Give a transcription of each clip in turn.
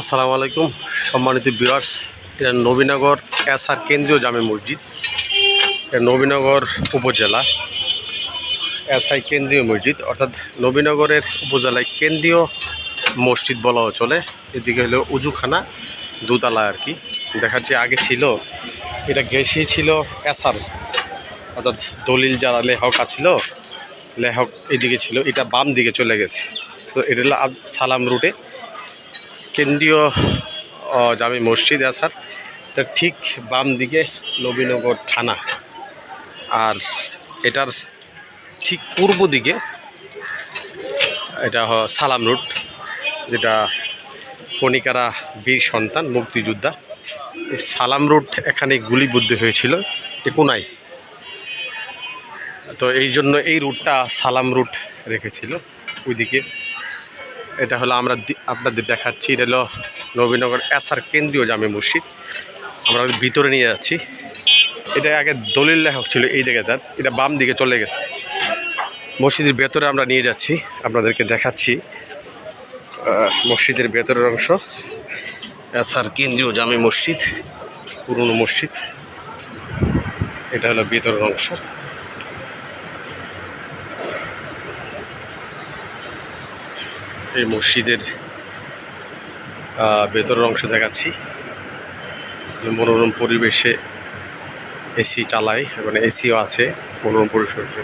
আসসালামু আলাইকুম। সম্মানিত ভিউয়ার্স, এটা নবীনগর এসআর কেন্দ্রীয় জামে মসজিদ। এটা নবীনগর উপজেলা এসআই কেন্দ্রীয় মসজিদ। অর্থাৎ নবীনগরের উপজেলায় কেন্দ্রীয় মসজিদ বলাও চলে। এদিকে হলো উজুখানা, দুতলা আর কি। দেখাচ্ছে আগে ছিল, এটা গেছি ছিল এসআর। অর্থাৎ দলিল যারা লেখক আছিল, লেখক এদিকে ছিল, এটা বাম দিকে চলে গেছে। তো এটা হলো সালাম রুটে। কেন্দ্রীয় জামে মসজিদ আসার তার ঠিক বাম দিকে নবীনগর থানা। আর এটার ঠিক পূর্ব দিকে এটা সালাম রুট যেটা কণিকারা বীর সন্তান, মুক্তিযোদ্ধা। এই সালাম রুট এখানে গুলিবুদ্ধ হয়েছিল এ কোনায়। তো এই জন্য এই রুটটা সালাম রুট রেখেছিল। ওইদিকে এটা হলো আমরা আপনাদের দেখাচ্ছি, এটা হলো নবীনগর এসআর কেন্দ্রীয় জামে মসজিদ। আমরা ভিতরে নিয়ে যাচ্ছি। এটা আগে দলিল লেখক ছিল এই দিকে জায়গাটার এটা বাম দিকে চলে গেছে। মসজিদের ভেতরে আমরা নিয়ে যাচ্ছি, আপনাদেরকে দেখাচ্ছি মসজিদের ভেতরের অংশ। এসআর কেন্দ্রীয় জামে মসজিদ, পুরনো মসজিদ। এটা হলো ভেতরের অংশ। এই মসজিদের ভেতরের অংশ দেখাচ্ছি। মনোরম পরিবেশে এসি চালাই মানে এসিও আছে, মনোরম পরিবেশে।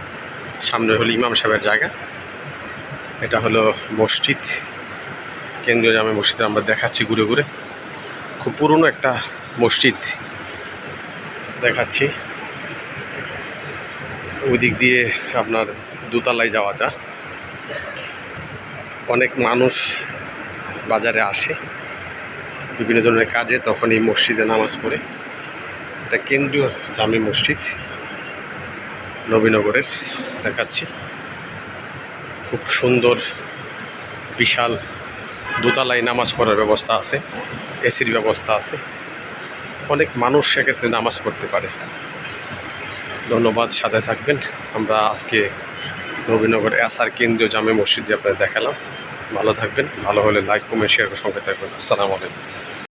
সামনে হলো ইমাম সাহেবের জায়গা। এটা হলো মসজিদ। কেন্দ্রীয় জামে মসজিদে আমরা দেখাচ্ছি ঘুরে ঘুরে। খুব পুরনো একটা মসজিদ দেখাচ্ছি। ওই দিক দিয়ে আপনার দোতলায় যাওয়া যায়। অনেক মানুষ বাজারে আসে, বিভিন্ন ধরনের কাজে, তখন এই মসজিদে নামাজ পড়ে। এটা কেন্দ্রীয় জামি মসজিদ, নবীনগরের দেখাচ্ছি। খুব সুন্দর, বিশাল দোতলায় নামাজ পড়ার ব্যবস্থা আছে, এসির ব্যবস্থা আছে। অনেক মানুষ সেক্ষেত্রে নামাজ পড়তে পারে। ধন্যবাদ, সাথে থাকবেন। আমরা আজকে নবীনগর এসআর কেন্দ্রীয় জামে মসজিদে আপনাদের দেখালাম। ভালো থাকবেন, ভালো হলে লাইক কমেন্ট শেয়ার করে সঙ্গে থাকবেন। আসসালামু আলাইকুম।